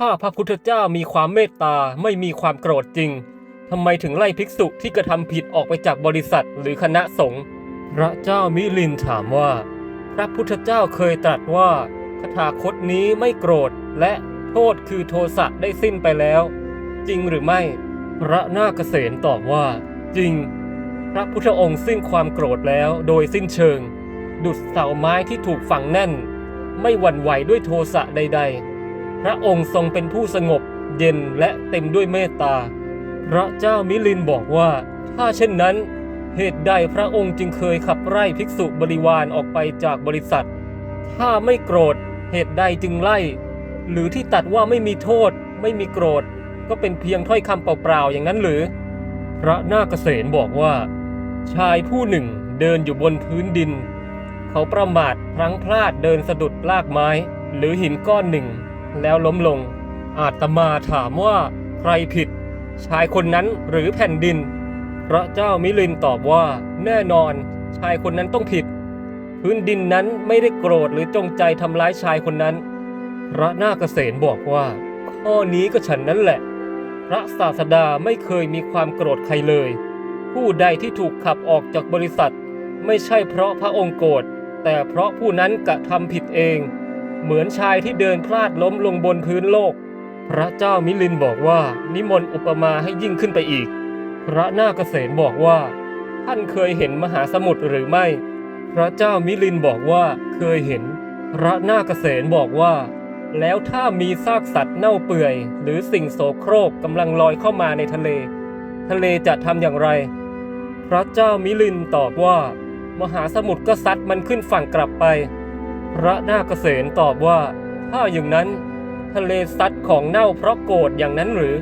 ถ้าพระพุทธเจ้ามีความเมตตาไม่มีความโกรธจริงทำไมถึงไล่ภิกษุที่กระทำผิดออกไปจากบริษัทหรือคณะสงฆ์พระเจ้ามิลินถามว่า พระพุทธเจ้าเคยตรัสว่าคถาคตนี้ไม่โกรธและโทษคือโทสะได้สิ้นไปแล้ว จริงหรือไม่ พระนาคเษนตอบว่า จริง พระพุทธองค์สิ้นความโกรธแล้วโดยสิ้นเชิง ดุดเสาไม้ที่ถูกฝังแน่น ไม่หวั่นไหวด้วยโทสะใด ๆ ระองค์ทรงเป็นผู้สงบเย็นและเต็มด้วยเมตตา พระเจ้ามิลินบอกว่า ถ้าเช่นนั้น เหตุใดพระองค์จึงเคยขับไล่ภิกษุบริวารออกไปจากบริษัท ถ้าไม่โกรธ เหตุใดจึงไล่ หรือที่ตัดว่าไม่มีโทษ ไม่มีโกรธ ก็เป็นเพียงถ้อยคำเปล่าๆอย่างนั้นหรือ พระนาคเษนบอกว่า ชายผู้หนึ่งเดินอยู่บนพื้นดิน เขาประมาทพลั้งพลาดเดินสะดุดลากไม้ หรือหินก้อนหนึ่ง แล้วล้มลง อาตมาถามว่าใครผิด ชายคนนั้นหรือแผ่นดิน พระเจ้ามิลินตอบว่า แน่นอน ชายคนนั้นต้องผิด พื้นดินนั้นไม่ได้โกรธหรือจงใจทำร้ายชายคนนั้น พระนาคเษนบอกว่า ข้อนี้ก็ฉันนั้นแหละ พระศาสดาไม่เคยมีความโกรธใครเลย ผู้ใดที่ถูกขับออกจากบริษัท ไม่ใช่เพราะพระองค์โกรธแต่เพราะผู้นั้นกระทำผิดเอง เหมือนชายที่เดินพลาดล้มลงบนพื้นโลก พระเจ้ามิลินบอกว่านิมนต์อุปมาให้ยิ่งขึ้นไปอีก พระนาคเษนบอกว่า ท่านเคยเห็นมหาสมุทรหรือไม่ พระเจ้ามิลินบอกว่าเคยเห็น พระนาคเษนบอกว่า แล้วถ้ามีซากสัตว์เน่าเปื่อย หรือสิ่งโสโครกกำลังลอยเข้ามาในทะเล ทะเลจะทำอย่างไร พระเจ้ามิลินตอบว่า มหาสมุทรก็ซัดมันขึ้นฝั่งกลับไป พระนาคเษนตอบว่า ถ้าอย่างนั้น ทะเลซัดของเน่าเพราะโกรธอย่างนั้นหรือ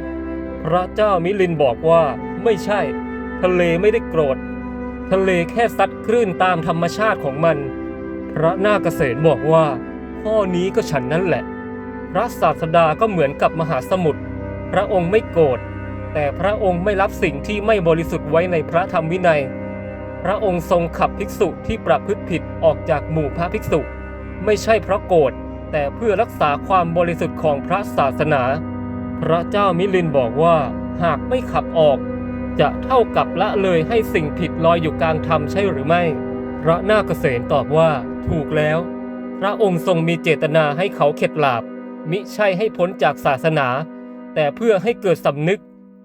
พระเจ้ามิลินบอกว่าไม่ใช่ ทะเลไม่ได้โกรธ ทะเลแค่ซัดคลื่นตามธรรมชาติของมัน พระนาคเษนบอกว่า ข้อนี้ก็ฉันนั่นแหละ พระศาสดาก็เหมือนกับมหาสมุทรพระองค์ไม่โกรธแต่พระองค์ไม่รับสิ่งที่ไม่บริสุทธิ์ไว้ในพระธรรมวินัย พระองค์ทรงขับภิกษุที่ประพฤติผิดออกจากหมู่พระภิกษุ ไม่ใช่เพราะโกรธแต่เพื่อรักษาความบริสุทธิ์ของพระศาสนา พระเจ้ามิลินบอกว่าหากไม่ขับออก จะเท่ากับละเลยให้สิ่งผิดลอยอยู่กลางธรรมใช่หรือไม่ พระนาคเษนตอบว่าถูกแล้ว พระองค์ทรงมีเจตนาให้เขาเข็ดหลาบ มิใช่ให้พ้นจากศาสนา แต่เพื่อให้เกิดสำนึก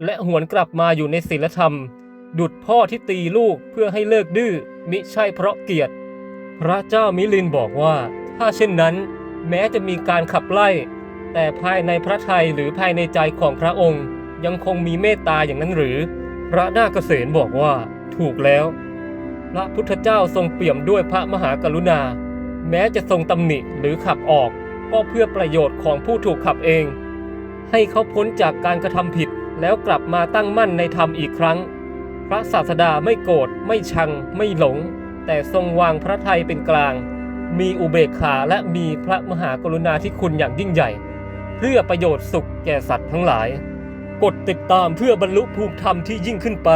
และหวนกลับมาอยู่ในศีลธรรม ดุดพ่อที่ตีลูกเพื่อให้เลิกดื้อมิใช่เพราะเกียรติพระเจ้ามิลินบอกว่า ถ้าเช่นนั้น แม้จะมีการขับไล่ แต่ภายในพระทัยหรือภายในใจของพระองค์ ยังคงมีเมตตาอย่างนั้นหรือ พระนาคเษนบอกว่าถูกแล้ว พระพุทธเจ้าทรงเปี่ยมด้วยพระมหากรุณา แม้จะทรงตำหนิหรือขับออก ก็เพื่อประโยชน์ของผู้ถูกขับเอง ให้เขาพ้นจากการกระทำผิดแล้วกลับมาตั้งมั่นในธรรมอีกครั้ง พระศาสดาไม่โกรธไม่ชัง ไม่หลง แต่ทรงวางพระทัยเป็นกลาง มีอุเบกขาและมีพระมหากรุณาธิคุณอย่างยิ่งใหญ่ เพื่อประโยชน์สุขแก่สัตว์ทั้งหลาย กดติดตามเพื่อบรรลุภูมิธรรมที่ยิ่งขึ้นไป